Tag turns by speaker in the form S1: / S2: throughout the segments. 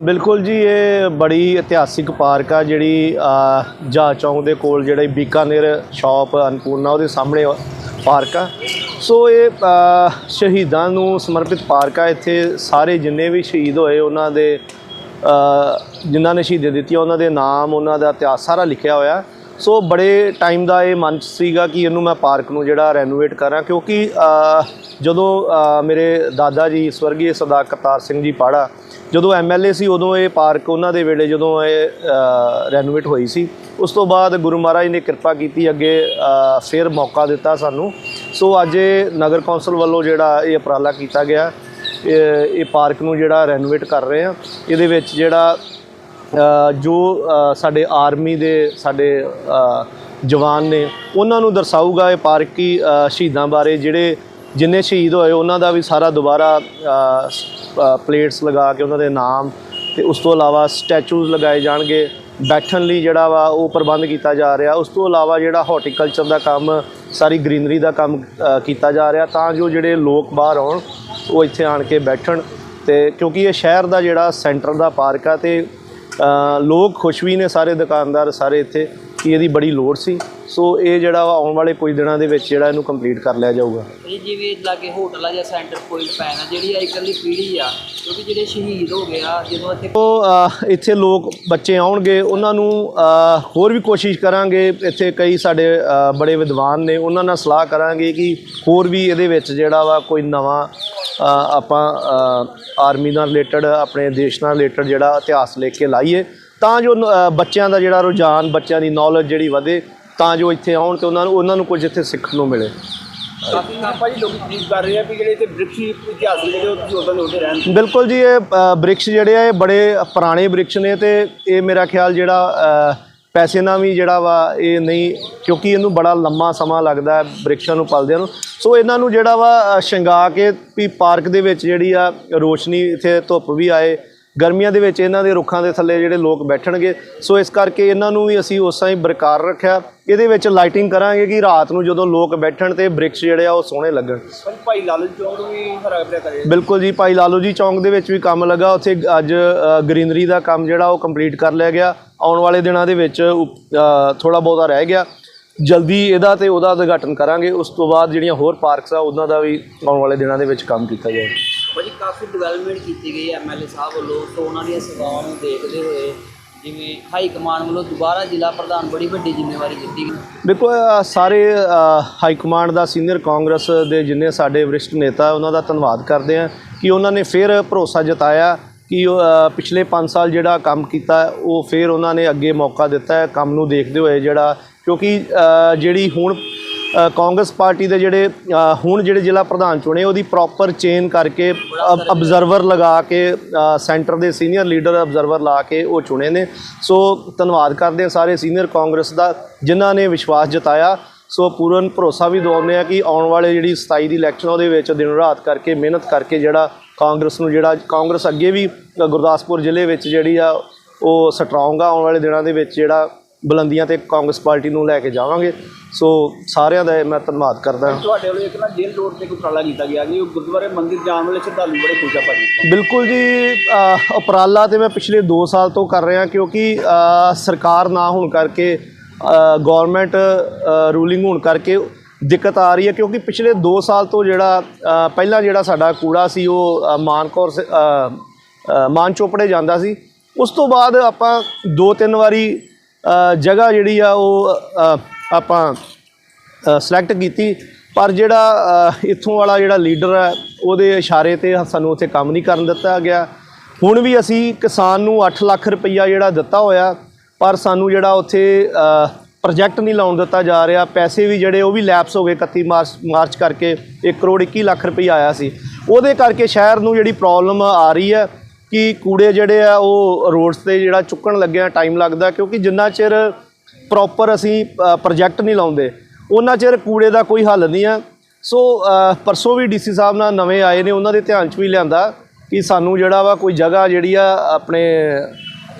S1: ਬਿਲਕੁਲ ਜੀ ਇਹ ਬੜੀ ਇਤਿਹਾਸਿਕ ਪਾਰਕ ਆ ਜਿਹੜੀ ਅ, ਚੌਂਕ ਦੇ ਕੋਲ ਜਿਹੜੀ ਬੀਕਾਨੇਰ ਸ਼ਾਪ ਅਨਪੂਰਨਾ ਉਹਦੇ ਸਾਹਮਣੇ ਪਾਰਕ ਆ। ਸੋ ਇਹ ਸ਼ਹੀਦਾਂ ਨੂੰ ਸਮਰਪਿਤ ਪਾਰਕ ਆ। ਇੱਥੇ ਸਾਰੇ ਜਿੰਨੇ ਵੀ ਸ਼ਹੀਦ ਹੋਏ ਉਹਨਾਂ ਦੇ ਜਿਨ੍ਹਾਂ ਨੇ ਸ਼ਹੀਦੀਆਂ ਦਿੱਤੀਆਂ ਉਹਨਾਂ ਦੇ ਨਾਮ ਉਹਨਾਂ ਦਾ ਇਤਿਹਾਸ ਸਾਰਾ ਲਿਖਿਆ ਹੋਇਆ। ਸੋ ਬੜੇ ਟਾਈਮ ਦਾ ਇਹ ਮਨ ਸੀਗਾ ਕਿ ਇਹਨੂੰ ਮੈਂ ਪਾਰਕ ਨੂੰ ਜਿਹੜਾ ਰੈਨੋਵੇਟ ਕਰਾਂ ਕਿਉਂਕਿ ਜਦੋਂ ਮੇਰੇ ਦਾਦਾ ਜੀ ਸਵਰਗੀ ਸਰਦਾਰ ਕਰਤਾਰ ਸਿੰਘ ਜੀ ਪਾੜਾ ਜਦੋਂ ਐਮਐਲਏ ਸੀ ਉਦੋਂ ਇਹ ਪਾਰਕ ਉਹਨਾਂ ਦੇ ਵੇਲੇ ਜਦੋਂ ਇਹ ਰੈਨੋਵੇਟ ਹੋਈ ਸੀ। ਉਸ ਤੋਂ ਬਾਅਦ ਗੁਰੂ ਮਹਾਰਾਜ ਨੇ ਕਿਰਪਾ ਕੀਤੀ ਅੱਗੇ ਅ, ਫਿਰ ਮੌਕਾ ਦਿੱਤਾ ਸਾਨੂੰ। ਸੋ ਅੱਜ ਇਹ ਨਗਰ ਕੌਂਸਲ ਵੱਲੋਂ ਜਿਹੜਾ ਇਹ ਉਪਰਾਲਾ ਕੀਤਾ ਗਿਆ ਇਹ ਇਹ ਪਾਰਕ ਨੂੰ ਜਿਹੜਾ ਰੈਨੋਵੇਟ ਕਰ ਰਹੇ ਆ ਇਹਦੇ ਵਿੱਚ ਜਿਹੜਾ ਜੋ ਸਾਡੇ ਆਰਮੀ ਦੇ ਸਾਡੇ ਜਵਾਨ ਨੇ, ਉਹਨਾਂ ਨੂੰ ਦਰਸਾਊਗਾ ਇਹ ਪਾਰਕ ਕੀ ਸ਼ਹੀਦਾਂ ਬਾਰੇ, ਜਿਹੜੇ ਜਿੰਨੇ ਸ਼ਹੀਦ ਹੋਏ, ਉਹਨਾਂ ਦਾ ਵੀ ਸਾਰਾ ਦੁਬਾਰਾ ਪਲੇਟਸ ਲਗਾ ਕੇ ਉਹਨਾਂ ਦੇ ਨਾਮ ਤੇ ਉਸ ਤੋਂ ਇਲਾਵਾ ਸਟੈਚੂਜ਼ ਲਗਾਏ ਜਾਣਗੇ। ਬੈਠਣ ਲਈ ਜਿਹੜਾ ਵਾ, ਉਹ ਪ੍ਰਬੰਧ ਕੀਤਾ ਜਾ ਰਿਹਾ। ਉਸ ਤੋਂ ਇਲਾਵਾ ਜਿਹੜਾ ਹਾਰਟੀਕਲਚਰ ਦਾ ਕੰਮ, ਸਾਰੀ ਗ੍ਰੀਨਰੀ ਦਾ ਕੰਮ ਕੀਤਾ ਜਾ ਰਿਹਾ, ਤਾਂ ਜੋ ਜਿਹੜੇ ਲੋਕ ਬਾਹਰ ਆਉਣ, ਉਹ ਇੱਥੇ ਆਣ ਕੇ ਬੈਠਣ ਤੇ ਕਿਉਂਕਿ ਇਹ ਸ਼ਹਿਰ ਦਾ ਜਿਹੜਾ ਸੈਂਟਰ ਦਾ ਪਾਰਕ ਆ ਤੇ ਲੋਕ ਖੁਸ਼ ਵੀ ਨੇ ਸਾਰੇ ਦੁਕਾਨਦਾਰ ਸਾਰੇ ਇੱਥੇ ਕਿ ਇਹਦੀ ਬੜੀ ਲੋੜ ਸੀ। ਸੋ ਇਹ ਜਿਹੜਾ ਆਉਣ ਵਾਲੇ ਕੁਝ ਦਿਨਾਂ ਦੇ ਵਿੱਚ ਜਿਹੜਾ ਇਹਨੂੰ ਕੰਪਲੀਟ ਕਰ ਲਿਆ ਜਾਊਗਾ।
S2: ਇਹ ਜਿਵੇਂ ਲਾਗੇ ਹੋਟਲ ਆ ਜਾਂ ਸੈਂਟਰ ਕੋਈ ਪੈਣਾ ਜਿਹੜੀ ਕੱਲ੍ਹ ਦੀ ਪੀੜ੍ਹੀ ਆ ਕਿਉਂਕਿ ਜਿਹੜੇ ਸ਼ਹੀਦ ਹੋ ਗਏ ਆ ਜਦੋਂ ਇੱਥੇ
S1: ਉਹ ਇੱਥੇ ਲੋਕ ਬੱਚੇ ਆਉਣਗੇ ਉਹਨਾਂ ਨੂੰ ਹੋਰ ਵੀ ਕੋਸ਼ਿਸ਼ ਕਰਾਂਗੇ। ਇੱਥੇ ਕਈ ਸਾਡੇ ਬੜੇ ਵਿਦਵਾਨ ਨੇ ਉਹਨਾਂ ਨਾਲ ਸਲਾਹ ਕਰਾਂਗੇ ਕਿ ਹੋਰ ਵੀ ਇਹਦੇ ਵਿੱਚ ਜਿਹੜਾ ਵਾ ਕੋਈ ਨਵਾਂ ਆਪਾਂ ਆਰਮੀ ਨਾਲ ਰਿਲੇਟਡ ਆਪਣੇ ਦੇਸ਼ ਨਾਲ ਰਿਲੇਟਡ ਜਿਹੜਾ ਇਤਿਹਾਸ ਲਿਖ ਕੇ ਲਾਈਏ ਤਾਂ ਜੋ ਬੱਚਿਆਂ ਦਾ ਜਿਹੜਾ ਰੁਝਾਨ ਬੱਚਿਆਂ ਦੀ ਨੌਲੇਜ ਜਿਹੜੀ ਵਧੇ ਤਾਂ ਜੋ ਇੱਥੇ ਆਉਣ ਤੇ ਉਹਨਾਂ ਨੂੰ ਉਹਨਾਂ ਨੂੰ ਕੁਝ ਇੱਥੇ ਸਿੱਖਣ ਨੂੰ ਮਿਲੇ।
S3: ਕਾਫੀ ਭਾਜੀ ਲੋਕ ਤਾਰੀਫ ਕਰ ਰਹੇ ਆ ਵੀ ਜਿਹੜੇ ਇੱਥੇ ਬ੍ਰਿਕਸ਼ ਇਤਿਹਾਸ ਜਿਹੜੇ ਉਹ ਤੁਸੀਂ ਉਦਾਂ ਦੇ ਉਦਾਂ ਰਹਿਣ
S1: ਬਿਲਕੁਲ ਜੀ ਇਹ ਬ੍ਰਿਕਸ਼ ਜਿਹੜੇ ਆ ਇਹ ਬੜੇ ਪੁਰਾਣੇ ਬ੍ਰਿਕਸ਼ ਨੇ ਤੇ ਇਹ ਮੇਰਾ ਖਿਆਲ ਜਿਹੜਾ ਪੈਸੇ ਨਾਲ ਵੀ ਜਿਹੜਾ ਵਾ ਇਹ ਨਹੀਂ ਕਿਉਂਕਿ ਇਹਨੂੰ ਬੜਾ ਲੰਮਾ ਸਮਾਂ ਲੱਗਦਾ ਬ੍ਰਿਕਸ਼ਾਂ ਨੂੰ ਪਲਦਿਆਂ ਨੂੰ। ਸੋ ਇਹਨਾਂ ਨੂੰ ਜਿਹੜਾ ਵਾ ਸ਼ਿੰਗਾ ਕੇ ਵੀ ਪਾਰਕ ਦੇ ਵਿੱਚ ਜਿਹੜੀ ਆ ਰੋਸ਼ਨੀ ਇੱਥੇ ਧੁੱਪ ਵੀ ਆਏ। ਗਰਮੀਆਂ ਦੇ ਵਿੱਚ ਇਹਨਾਂ ਦੇ ਰੁੱਖਾਂ ਦੇ ਥੱਲੇ ਜਿਹੜੇ ਲੋਕ ਬੈਠਣਗੇ। ਸੋ ਇਸ ਕਰਕੇ ਇਹਨਾਂ ਨੂੰ ਵੀ ਅਸੀਂ ਉਸਾਂ ਹੀ ਬਰਕਰਾਰ ਰੱਖਿਆ। ਇਹਦੇ ਵਿੱਚ ਲਾਈਟਿੰਗ ਕਰਾਂਗੇ ਕਿ ਰਾਤ ਨੂੰ ਜਦੋਂ ਲੋਕ ਬੈਠਣ ਤੇ ਬ੍ਰਿਕਸ਼ ਜਿਹੜੇ ਆ ਉਹ ਸੋਹਣੇ ਲੱਗਣ।
S3: ਭਾਈ ਲਾਲੂ ਚੌਂਕ ਵੀ ਹਰਾ ਭਰਿਆ ਕਰੇ
S1: ਬਿਲਕੁਲ ਜੀ ਭਾਈ ਲਾਲੂ ਜੀ ਚੌਂਕ ਦੇ ਵਿੱਚ ਵੀ ਕੰਮ ਲੱਗਾ। ਉੱਥੇ ਅੱਜ ਗ੍ਰੀਨਰੀ ਦਾ ਕੰਮ ਜਿਹੜਾ ਉਹ ਕੰਪਲੀਟ ਕਰ ਲਿਆ ਗਿਆ। ਆਉਣ ਵਾਲੇ ਦਿਨਾਂ ਦੇ ਵਿੱਚ ਥੋੜਾ ਬਹੁਤਾ ਰਹਿ ਗਿਆ। ਜਲਦੀ ਇਹਦਾ ਤੇ ਉਹਦਾ ਉਦਘਾਟਨ ਕਰਾਂਗੇ। ਉਸ ਤੋਂ ਬਾਅਦ ਜਿਹੜੀਆਂ ਹੋਰ ਪਾਰਕਸ ਆ ਉਹਨਾਂ ਦਾ ਵੀ ਆਉਣ ਵਾਲੇ ਦਿਨਾਂ ਦੇ ਵਿੱਚ ਕੰਮ ਕੀਤਾ ਜਾਏਗਾ।
S2: ਭਾਜੀ ਕਾਫੀ ਡਿਵੈਲਪਮੈਂਟ ਕੀਤੀ ਗਈ ਹੈ ਐਮਐਲਏ ਸਾਹਿਬ ਵੱਲੋਂ। ਤੋਂ ਉਹਨਾਂ ਦੀਆਂ ਸੇਵਾਵਾਂ ਨੂੰ ਦੇਖਦੇ ਹੋਏ ਜਿਵੇਂ ਹਾਈ ਕਮਾਂਡ ਵੱਲੋਂ ਦੁਬਾਰਾ ਜ਼ਿਲ੍ਹਾ ਪ੍ਰਧਾਨ ਬੜੀ ਵੱਡੀ ਜ਼ਿੰਮੇਵਾਰੀ ਦਿੱਤੀ ਗਈ।
S1: ਦੇਖੋ ਸਾਰੇ ਹਾਈ ਕਮਾਂਡ ਦਾ ਸੀਨੀਅਰ ਕਾਂਗਰਸ ਦੇ ਜਿੰਨੇ ਸਾਡੇ ਵਰਿਸ਼ਟ ਨੇਤਾ ਉਹਨਾਂ ਦਾ ਧੰਨਵਾਦ ਕਰਦੇ ਆ ਕਿ ਉਹਨਾਂ ਨੇ ਫਿਰ ਭਰੋਸਾ ਜਤਾਇਆ। ਕਿ ਪਿਛਲੇ 5 ਸਾਲ ਜਿਹੜਾ ਕੰਮ ਕੀਤਾ, ਉਹ ਫਿਰ ਉਹਨਾਂ ਨੇ ਅੱਗੇ ਮੌਕਾ ਦਿੱਤਾ ਕੰਮ ਨੂੰ ਦੇਖਦੇ ਹੋਏ ਜਿਹੜਾ, ਕਿਉਂਕਿ ਜਿਹੜੀ ਹੁਣ ਕਾਂਗਰਸ ਪਾਰਟੀ ਦੇ ਜਿਹੜੇ ਹੁਣ ਜਿਹੜੇ ਜ਼ਿਲ੍ਹਾ ਪ੍ਰਧਾਨ ਚੁਣੇ, ਉਹਦੀ ਪ੍ਰੋਪਰ ਚੇਨ ਕਰਕੇ ਅਬਜ਼ਰਵਰ ਲਗਾ ਕੇ ਸੈਂਟਰ ਦੇ ਸੀਨੀਅਰ ਲੀਡਰ ਅਬਜ਼ਰਵਰ ਲਾ ਕੇ ਉਹ ਚੁਣੇ ਨੇ। ਸੋ ਧੰਨਵਾਦ ਕਰਦੇ ਹਾਂ ਸਾਰੇ ਸੀਨੀਅਰ ਕਾਂਗਰਸ ਦਾ, ਜਿਨ੍ਹਾਂ ਨੇ ਵਿਸ਼ਵਾਸ ਜਤਾਇਆ। ਸੋ ਪੂਰਨ ਭਰੋਸਾ ਵੀ ਦਵਾਉਂਦੇ ਆ ਕਿ ਆਉਣ ਵਾਲੇ ਜਿਹੜੀ 27 ਦੀ ਇਲੈਕਸ਼ਨ ਉਹਦੇ ਵਿੱਚ ਦਿਨ ਰਾਤ ਕਰਕੇ ਮਿਹਨਤ ਕਰਕੇ ਜਿਹੜਾ ਕਾਂਗਰਸ ਨੂੰ ਜਿਹੜਾ ਕਾਂਗਰਸ ਅੱਗੇ ਵੀ ਗੁਰਦਾਸਪੁਰ ਜ਼ਿਲ੍ਹੇ ਵਿੱਚ ਜਿਹੜੀ ਆ ਉਹ ਸਟਰੋਂਗ ਆ ਆਉਣ ਵਾਲੇ ਦਿਨਾਂ ਦੇ ਵਿੱਚ ਜਿਹੜਾ ਬੁਲੰਦੀਆਂ ਤੇ ਕਾਂਗਰਸ ਪਾਰਟੀ ਨੂੰ ਲੈ ਕੇ ਜਾਵਾਂਗੇ। ਸੋ ਸਾਰਿਆਂ ਦਾ ਮੈਂ ਧੰਨਵਾਦ ਕਰਦਾ ਹਾਂ।
S3: ਤੁਹਾਡੇ ਵੱਲੋਂ ਇੱਕ ਨਾ ਜੇਲ੍ਹ ਰੋਡ ਤੇ ਕੋਈ ਉਪਰਾਲਾ ਕੀਤਾ ਗਿਆ ਜੀ। ਉਹ ਗੁਰਦੁਆਰੇ ਮੰਦਿਰ ਜਾਣ ਵਾਲੇ ਸ਼ਰਧਾਲੂ ਬੜੇ ਖੁਸ਼ ਆ ਭਾਜੀ।
S1: ਬਿਲਕੁਲ ਜੀ ਉਪਰਾਲਾ ਤੇ ਮੈਂ ਪਿਛਲੇ 2 ਸਾਲ ਤੋਂ ਕਰ ਰਿਹਾ ਕਿਉਂਕਿ ਸਰਕਾਰ ਨਾ ਹੋਣ ਕਰਕੇ ਗਵਰਨਮੈਂਟ ਰੂਲਿੰਗ ਹੋਣ ਕਰਕੇ ਦਿੱਕਤ ਆ ਰਹੀ ਹੈ ਕਿਉਂਕਿ ਪਿਛਲੇ 2 ਸਾਲ ਤੋਂ ਜਿਹੜਾ ਪਹਿਲਾਂ ਜਿਹੜਾ ਸਾਡਾ ਕੂੜਾ ਸੀ ਉਹ ਅ, ਮਾਨਕੌਰ ਸ- ਮਾਨ ਚੋਪੜੇ ਜਾਂਦਾ ਸੀ। ਉਸ ਤੋਂ ਬਾਅਦ ਆਪਾਂ ਦੋ ਤਿੰਨ ਵਾਰੀ ਜਗ੍ਹਾ ਜਿਹੜੀ ਆ ਉਹ ਆਪਾਂ ਸਿਲੈਕਟ ਕੀਤੀ। ਪਰ ਜਿਹੜਾ ਇੱਥੋਂ ਵਾਲਾ ਜਿਹੜਾ ਲੀਡਰ ਹੈ ਉਹਦੇ ਇਸ਼ਾਰੇ ਤੇ ਸਾਨੂੰ ਉੱਥੇ ਕੰਮ ਨਹੀਂ ਕਰਨ ਦਿੱਤਾ ਗਿਆ। ਹੁਣ ਵੀ ਅਸੀਂ ਕਿਸਾਨ ਨੂੰ 8 ਲੱਖ ਰੁਪਈਆ ਜਿਹੜਾ ਦਿੱਤਾ ਹੋਇਆ ਪਰ ਸਾਨੂੰ ਜਿਹੜਾ ਉੱਥੇ ਪ੍ਰੋਜੈਕਟ ਨਹੀਂ ਲਾਉਣ ਦਿੱਤਾ ਜਾ ਰਿਹਾ। ਪੈਸੇ ਵੀ ਜਿਹੜੇ ਉਹ ਵੀ ਲੈਪਸ ਹੋ ਗਏ 31 ਮਾਰਚ ਮਾਰਚ ਕਰਕੇ 1 ਕਰੋੜ 21 ਲੱਖ ਰੁਪਈਆ ਆਇਆ ਸੀ। ਉਹਦੇ ਕਰਕੇ ਸ਼ਹਿਰ ਨੂੰ ਜਿਹੜੀ ਪ੍ਰੋਬਲਮ ਆ ਰਹੀ ਹੈ ਕਿ ਕੂੜੇ ਜਿਹੜੇ ਆ ਉਹ ਰੋਡਸ ਤੇ ਜਿਹੜਾ ਚੁੱਕਣ ਲੱਗਿਆ ਟਾਈਮ ਲੱਗਦਾ ਕਿਉਂਕਿ ਜਿੰਨਾ ਚਿਰ ਪ੍ਰੋਪਰ ਅਸੀਂ ਪ੍ਰੋਜੈਕਟ ਨਹੀਂ ਲਾਉਂਦੇ ਉਹਨਾਂ ਚਿਰ ਕੂੜੇ ਦਾ ਕੋਈ ਹੱਲ ਨਹੀਂ ਆ। ਸੋ ਪਰਸੋਂ ਵੀ ਡੀਸੀ ਸਾਹਿਬ ਨਾਲ ਨਵੇਂ ਆਏ ਨੇ, ਉਹਨਾਂ ਦੇ ਧਿਆਨ 'ਚ ਵੀ ਲਿਆਂਦਾ ਕਿ ਸਾਨੂੰ ਜਿਹੜਾ ਵਾ ਕੋਈ ਜਗ੍ਹਾ ਜਿਹੜੀ ਆ ਆਪਣੇ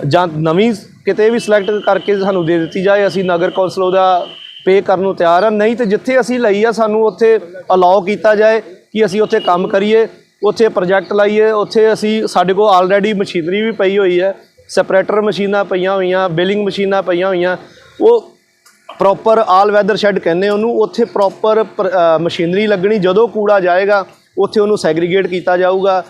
S1: ਜਾਂ ਨਵੀਂ ਕਿਤੇ ਵੀ ਸਿਲੈਕਟ ਕਰਕੇ ਸਾਨੂੰ ਦੇ ਦਿੱਤੀ ਜਾਏ, ਅਸੀਂ ਨਗਰ ਕੌਂਸਲ ਉਹਦਾ ਪੇ ਕਰਨ ਨੂੰ ਤਿਆਰ ਆ। ਨਹੀਂ ਤੇ ਜਿੱਥੇ ਅਸੀਂ ਲਈ ਆ, ਸਾਨੂੰ ਉੱਥੇ ਅਲਾਉ ਕੀਤਾ ਜਾਏ ਕਿ ਅਸੀਂ ਉੱਥੇ ਕੰਮ ਕਰੀਏ, ਉੱਥੇ ਪ੍ਰੋਜੈਕਟ ਲਾਈਏ, ਉੱਥੇ ਅਸੀਂ ਸਾਡੇ ਕੋਲ ਆਲਰੇਡੀ ਮਸ਼ੀਨਰੀ ਵੀ ਪਈ ਹੋਈ ਹੈ ਸੈਪਰੇਟਰ ਮਸ਼ੀਨਾਂ ਪਈਆਂ ਹੋਈਆਂ ਬਿਲਿੰਗ ਮਸ਼ੀਨਾਂ ਪਈਆਂ ਹੋਈਆਂ, ਉਹ ਪ੍ਰੋਪਰ ਆਲ ਵੈਦਰ ਸ਼ੈੱਡ ਕਹਿੰਦੇ ਉਹਨੂੰ, ਉੱਥੇ ਪ੍ਰੋਪਰ ਮਸ਼ੀਨਰੀ ਲੱਗਣੀ, ਜਦੋਂ ਕੂੜਾ ਜਾਏਗਾ, ਉੱਥੇ ਉਹਨੂੰ ਸੈਗਰੀਗੇਟ ਕੀਤਾ ਜਾਊਗਾ।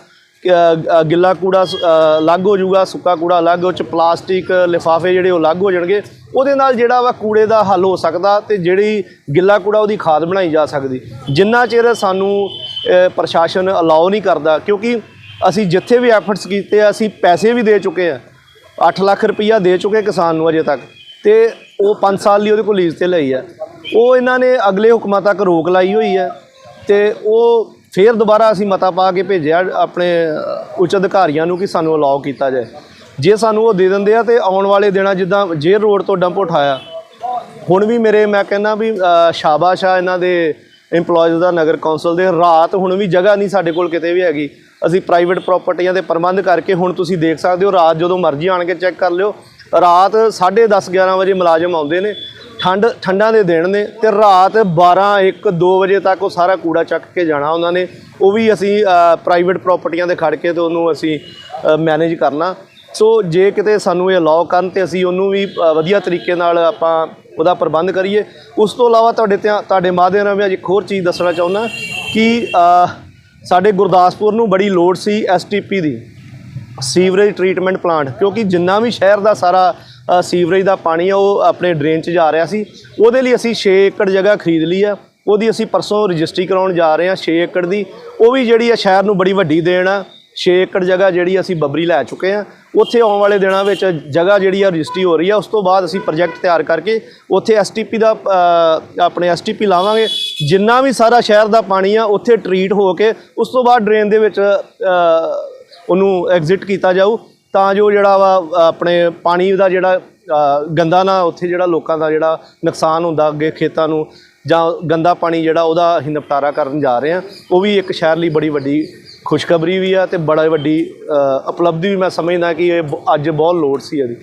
S1: ਗਿੱਲਾ ਕੂੜਾ ਸ- ਅਲੱਗ ਹੋ ਜਾਊਗਾ, ਸੁੱਕਾ ਕੂੜਾ ਅਲੱਗ, ਉਹ ਚ ਪਲਾਸਟਿਕ, ਲਿਫਾਫੇ ਜਿਹੜੇ ਉਹ ਅਲੱਗ ਹੋ ਜਾਣਗੇ। ਉਹਦੇ ਨਾਲ ਜਿਹੜਾ ਵਾ ਕੂੜੇ ਦਾ ਹੱਲ ਹੋ ਸਕਦਾ ਤੇ ਜਿਹੜੀ ਗਿੱਲਾ ਕੂੜਾ ਉਹਦੀ ਖਾਦ ਬਣਾਈ ਜਾ ਸਕਦੀ। ਜਿੰਨਾ ਚਿਰ ਸਾਨੂੰ ਪ੍ਰਸ਼ਾਸਨ ਅਲਾਉ ਨਹੀਂ ਕਰਦਾ, ਕਿਉਂਕਿ ਅਸੀਂ ਜਿੱਥੇ ਵੀ ਐਫਰਟਸ ਕੀਤੇ ਆ, ਅਸੀਂ ਪੈਸੇ ਵੀ ਦੇ ਚੁੱਕੇ ਆ। 8 ਲੱਖ ਰੁਪਈਆ ਦੇ ਚੁੱਕੇ ਕਿਸਾਨ ਨੂੰ ਅਜੇ ਤੱਕ। ਤੇ ਉਹ 5 ਸਾਲ ਲਈ ਉਹਦੇ ਕੋਲ ਲੀਜ਼ ਤੇ ਲਈ ਹੈ ਉਹ ਇਹਨਾਂ ਨੇ ਅਗਲੇ ਹੁਕਮਾਂ ਤੱਕ ਰੋਕ ਲਾਈ ਹੋਈ ਹੈ ਤੇ ਉਹ ਫਿਰ ਦੁਬਾਰਾ ਅਸੀਂ ਮਤਾ ਪਾ ਕੇ ਭੇਜਿਆ ਆਪਣੇ ਉੱਚ ਅਧਿਕਾਰੀਆਂ ਨੂੰ ਕਿ ਸਾਨੂੰ ਅਲਾਉ ਕੀਤਾ ਜਾਏ। ਜੇ ਸਾਨੂੰ ਉਹ ਦੇ ਦਿੰਦੇ ਆ ਤੇ ਆਉਣ ਵਾਲੇ ਦਿਨਾਂ ਜਿੱਦਾਂ ਜੇ ਰੋਡ ਤੋਂ ਡੰਪ ਉਠਾਇਆ ਹੁਣ ਵੀ ਮੇਰੇ ਮੈਂ ਕਹਿੰਦਾ ਵੀ ਅ, ਸ਼ਾਬਾਸ਼ ਆ ਇਹਨਾਂ ਦੇ EMPLOYEES ਦਾ ਨਗਰ ਕੌਂਸਲ ਦੇ। ਰਾਤ ਹੁਣ ਵੀ ਜਗ੍ਹਾ ਨਹੀਂ ਸਾਡੇ ਕੋਲ ਕਿਤੇ ਵੀ ਹੈਗੀ। ਅਸੀਂ ਪ੍ਰਾਈਵੇਟ ਪ੍ਰਾਪਰਟੀਆਂ ਦੇ ਪ੍ਰਬੰਧ ਕਰਕੇ ਹੁਣ ਤੁਸੀਂ ਦੇਖ ਸਕਦੇ ਹੋ ਰਾਤ ਜਦੋਂ ਮਰਜ਼ੀ ਆਣ ਕੇ ਚੈੱਕ ਕਰ ਲਿਓ। ਰਾਤ 10:30 11 ਵਜੇ ਮੁਲਾਜ਼ਮ ਆਉਂਦੇ ਨੇ, ਠੰਡ, ਠੰਡਾਂ ਦੇ ਦਿਨ ਨੇ ਤੇ ਰਾਤ 12 1 2 ਵਜੇ ਤੱਕ ਉਹ ਸਾਰਾ ਕੂੜਾ ਚੱਕ ਕੇ ਜਾਣਾ ਉਹਨਾਂ ਨੇ। ਉਹ ਵੀ ਅਸੀਂ ਪ੍ਰਾਈਵੇਟ ਪ੍ਰਾਪਰਟੀਆਂ ਦੇ ਖੜ ਕੇ ਤੇ ਉਹਨੂੰ ਅਸੀਂ ਮੈਨੇਜ ਕਰਨਾ। ਸੋ ਜੇ ਕਿਤੇ ਸਾਨੂੰ ਇਹ ਅਲਾਉ ਕਰਨ ਤੇ ਅਸੀਂ ਉਹਨੂੰ ਵੀ ਵਧੀਆ ਤਰੀਕੇ ਨਾਲ ਆਪਾਂ ਉਹਦਾ ਪ੍ਰਬੰਧ ਕਰੀਏ। ਉਸ ਤੋਂ ਇਲਾਵਾ ਤੁਹਾਡੇ ਤੇ ਤੁਹਾਡੇ ਮਾਧਿਅਮ ਨਾਲ ਮੈਂ ਅੱਜ ਇੱਕ ਹੋਰ ਚੀਜ਼ ਦੱਸਣਾ ਚਾਹੁੰਦਾ ਕਿ ਸਾਡੇ ਗੁਰਦਾਸਪੁਰ ਨੂੰ ਬੜੀ ਲੋੜ ਸੀ ਐਸਟੀਪੀ ਦੀ। ਸੀਵਰੇਜ ਟ੍ਰੀਟਮੈਂਟ ਪਲਾਂਟ ਕਿਉਂਕਿ ਜਿੰਨਾ ਵੀ ਸ਼ਹਿਰ ਦਾ ਸਾਰਾ ਸੀਵਰੇਜ ਦਾ ਪਾਣੀ ਆ ਉਹ ਆਪਣੇ ਡਰੇਨ 'ਚ ਜਾ ਰਿਹਾ ਸੀ। ਉਹਦੇ ਲਈ ਅਸੀਂ 6 ਏਕੜ ਜਗ੍ਹਾ ਖਰੀਦ ਲਈ ਆ। ਉਹਦੀ ਅਸੀਂ ਪਰਸੋਂ ਰਜਿਸਟਰੀ ਕਰਾਉਣ ਜਾ ਰਹੇ ਹਾਂ 6 ਏਕੜ ਦੀ। ਉਹ ਵੀ ਜਿਹੜੀ ਆ ਸ਼ਹਿਰ ਨੂੰ ਬੜੀ ਵੱਡੀ ਦੇਣ ਆ। 6 ਏਕੜ ਜਗ੍ਹਾ ਜਿਹੜੀ ਅਸੀਂ ਬੱਬਰੀ ਲੈ ਚੁੱਕੇ ਆ। ਉੱਥੇ ਆਉਣ ਵਾਲੇ ਦਿਨਾਂ ਵਿੱਚ ਜਗ੍ਹਾ ਜਿਹੜੀ ਆ ਰਜਿਸਟਰੀ ਹੋ ਰਹੀ ਆ। ਉਸ ਤੋਂ ਬਾਅਦ ਅਸੀਂ ਪ੍ਰੋਜੈਕਟ ਤਿਆਰ ਕਰਕੇ ਉੱਥੇ ਐਸਟੀਪੀ ਦਾ ਅ, ਆਪਣੇ ਐਸਟੀਪੀ ਲਾਵਾਂਗੇ। ਜਿੰਨਾ ਵੀ ਸਾਰਾ ਸ਼ਹਿਰ ਦਾ ਪਾਣੀ ਆ ਉੱਥੇ ਟਰੀਟ ਹੋ ਕੇ ਉਸ ਤੋਂ ਬਾਅਦ ਡਰੇਨ ਦੇ ਵਿੱਚ ਉਹਨੂੰ ਐਗਜ਼ਿਟ ਕੀਤਾ ਜਾਊ, ਤਾਂ ਜੋ ਜਿਹੜਾ ਵਾ ਆਪਣੇ ਪਾਣੀ ਦਾ ਜਿਹੜਾ ਗੰਦਾ ਨਾ ਉੱਥੇ ਜਿਹੜਾ ਲੋਕਾਂ ਦਾ ਜਿਹੜਾ ਨੁਕਸਾਨ ਹੁੰਦਾ ਅੱਗੇ ਖੇਤਾਂ ਨੂੰ, ਜਾਂ ਗੰਦਾ ਪਾਣੀ ਜਿਹੜਾ ਉਹਦਾ ਅਸੀਂ ਨਿਪਟਾਰਾ ਕਰਨ ਜਾ ਰਹੇ ਹਾਂ, ਉਹ ਵੀ ਇੱਕ ਸ਼ਹਿਰ ਲਈ ਬੜੀ ਵੱਡੀ ਖੁਸ਼ਖਬਰੀ ਵੀ ਆ ਤੇ ਬੜਾ ਵੱਡੀ ਉਪਲਬਧੀ ਵੀ ਮੈਂ ਸਮਝਦਾ ਕਿ ਇਹ ਬ- ਅੱਜ ਬਹੁਤ ਲੋੜ ਸੀ ਇਹਦੀ।